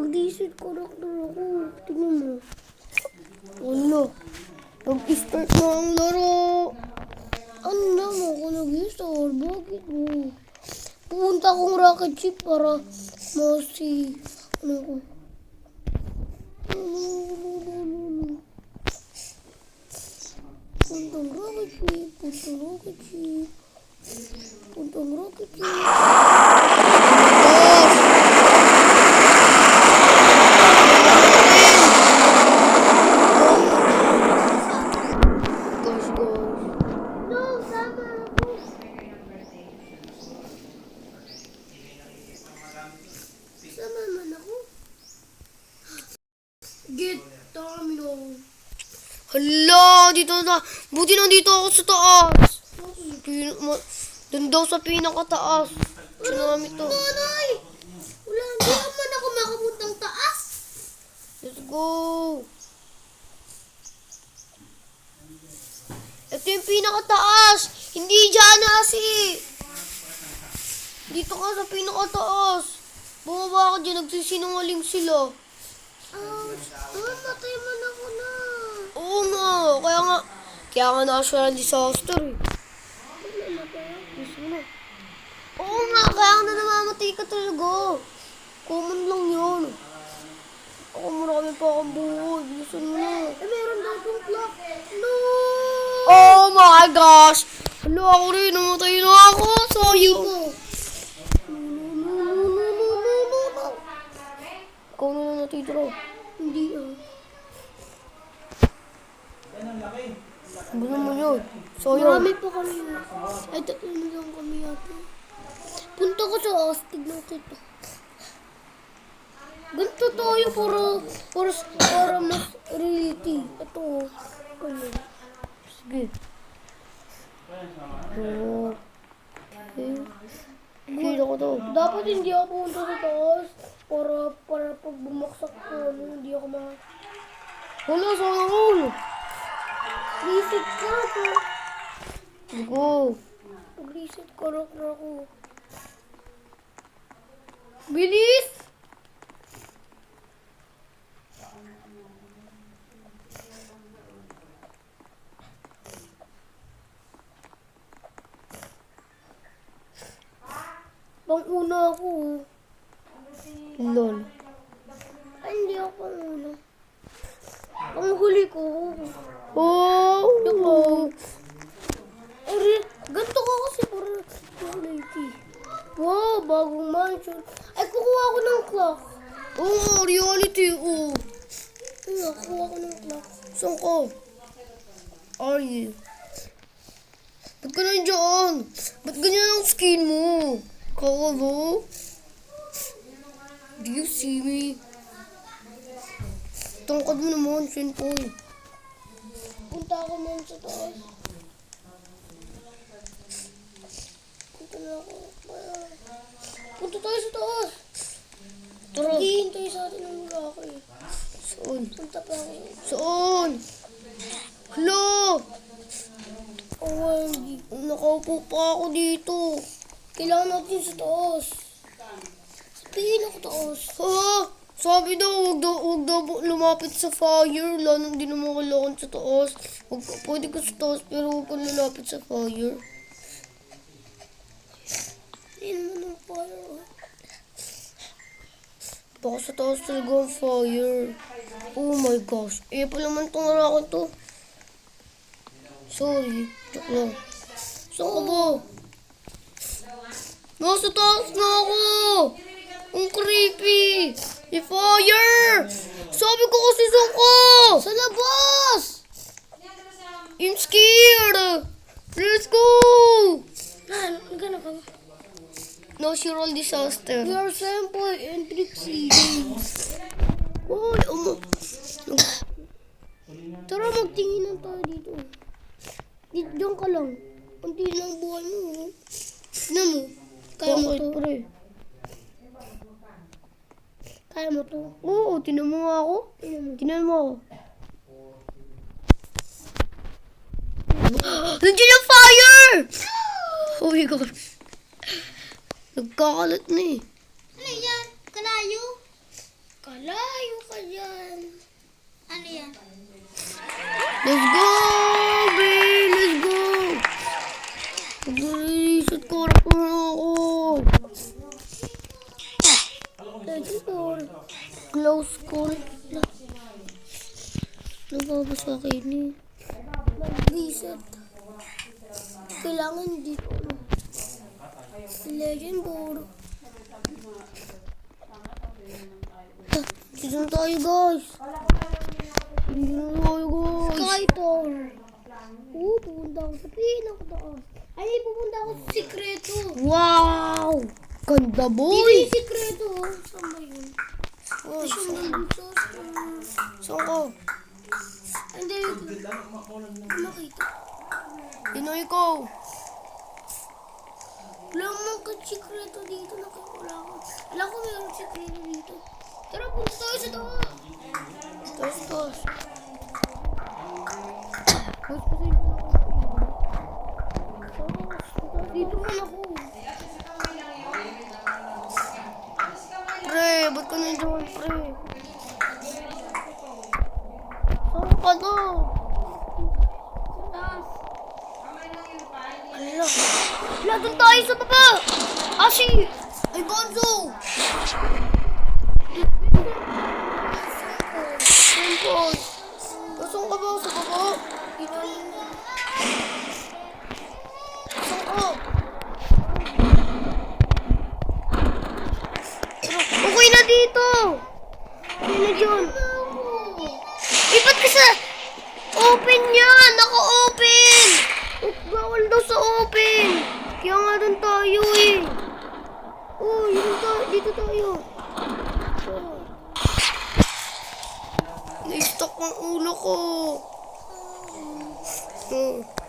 Nag-decent character ako. Tingnan mo. Ano? Nag-start na ang laro. Ano naman ako nag-start? Bakit mo? Pupunta akong rocket ship para masi... Ano ko? Puntang rocket ship. Puntang rocket ship. Puntang rocket ship. Gosh, gosh. No, sama ako. Sama man ako. Get terminal. Hala, dito na. Buti nandito ako sa taas. Doon daw sa pinakataas. Tsunami to. Nanay! Wala hindi naman ako makapuntang taas. Let's go. Ito yung pinakataas. Hindi dyan asi. Dito ka sa pinakataas. Bumaba ka dyan. Nagsisinungaling sila. Ouch! Ah, Oo. Kaya nga. Kaya nga natural disaster eh. Gusto mo? Oo nga, kaya nga namamatay ka talaga. Common lang yun. Ako marami pa akong buhay. Bilisan mo na. Eh, meron daw itong clock. No! Oh my gosh! Hala, ako rin. Namatay na ako. No, no. Ikaw na lang natitira. Hindi ah. Ano mo yun? Sayang. Marami pa kami. Ay, tatlo na lang kami yata. Punta ko sa astig na ito. Ganito tayo para, para, para mas reality. Ito. Ano? Sige. Okay. Kila ko daw. Dapat hindi ako pumunta sa taas para, para pag bumaksak ko, ano, hindi ako ma... Wala, sayang all. Reset ka ako. Go. Pag-reset ka na ako. Bilis! Pang-una ako. Lol. Ay, hindi ako pang-una. Pang-huli ko. Oh! Oh! Ay, ganito ko kasi para reality. Wow, bagong mansion. Ay, kukuha ko ng clock. Oh, reality. Oh. Ay, kukuha ko ng clock. Saan ka? Are you? Ba't ka nandiyan? Ba't ganyan ang skin mo? Kakabo? Do you see me? Tungkad mo naman, Senpoy. Punta ako man sa taas. Punta na ako. Punta tayo sa taas. Tara. Hihintay sa atin ng lalaki. Saan? Punta pa ako. Saan? Hala! Oh. Nakaupo pa ako dito. Kailangan natin sa taas. Sabihin ako taas. Ha? Sabi daw, huwag daw, huwag daw lumapit sa fire. Wala nang di naman kailangan sa taas. Huwag, pwede ka sa taas, pero huwag ka lalapit sa fire. Hindi naman ang fire. Baka sa taas talaga ang fire. Oh my gosh. Eh, pa naman itong racket to. Sorry. Joke lang. Saan ka ba? Nasa taas na ako! Ang creepy! May fire! Sabi ko kasi saan ka! Sa labas! I'm scared! Let's go! Ah, gana ka. Natural disaster. We are sample and Trixie. Uy, umo. Tara, magtinginan tayo dito. Dito diyan ka lang. Kunti lang buhay mo. Tignan mo. Kaya mo to. pre? Kaya mo to. Oo, tinan mo nga ako. Tinan mo ako. Nandiyan yung fire! Oh my God. Nagkakalat na eh. Ano yan? Kalayo? Kalayo ka dyan. Ano yan? Let's go, babe! Let's go! Mag-reset ko mo na ako. Let's go. Close call. Nababa sa akin eh. Mag-reset. Kailangan dito. Legend board. Season tayo guys. Season tayo guys. Skytor. Oo, pupunta ako sa pinakataas. Ay, pupunta ako sa sikreto. Wow! Ganda Dito boy! yung sikreto. oh. Saan ba yun? Oh, Tapos yung nandun sa... uh, Saan ka? Hindi, makita. Pinoy ko. Wala mong ka sikreto dito. Nakikula ko. Wala ko mayroong sikreto dito. Tara, punta tayo sa taas. Tos, tos. Mas kasi ko na ako. Ala. Ala, doon tayo sa baba! Ashi! Ay, Bonzo! Sempol! Nasaan ka ba sa baba? Nasaan ka? Okay na dito! Okay na dyan. Eh, ba't ka sa... Open yan! Naka-open! Oh, bawal daw sa open! Kaya nga doon tayo eh. Oh, yun tayo. Dito tayo. Oh. Na-stuck ang ulo ko. Oh.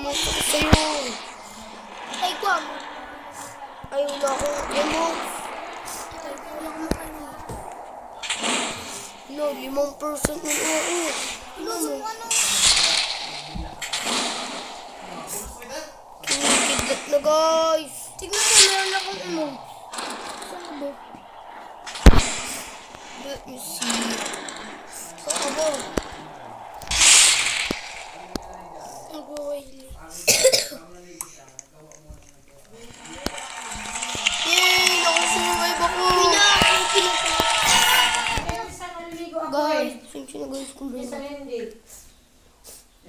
Umusok ko sa'yo. Ay, kwam. Ay, wala akong makain. No, limang percent na ako. Ano mo? Ano? Kinikidlat na guys. Tignan mo, meron akong emote. Saan ba? Let me see. Saan ba? Nag-Wiley. Yay! Nakasurvive ako! Guys, since na guys kung ba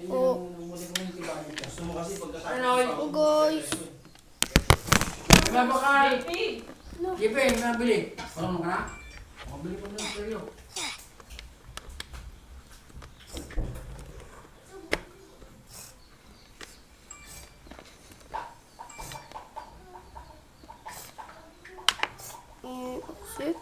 Oh. Oh guys. Mabakal! Gipe, nabili. Parang ka na? Mabili ko na sa'yo. c'est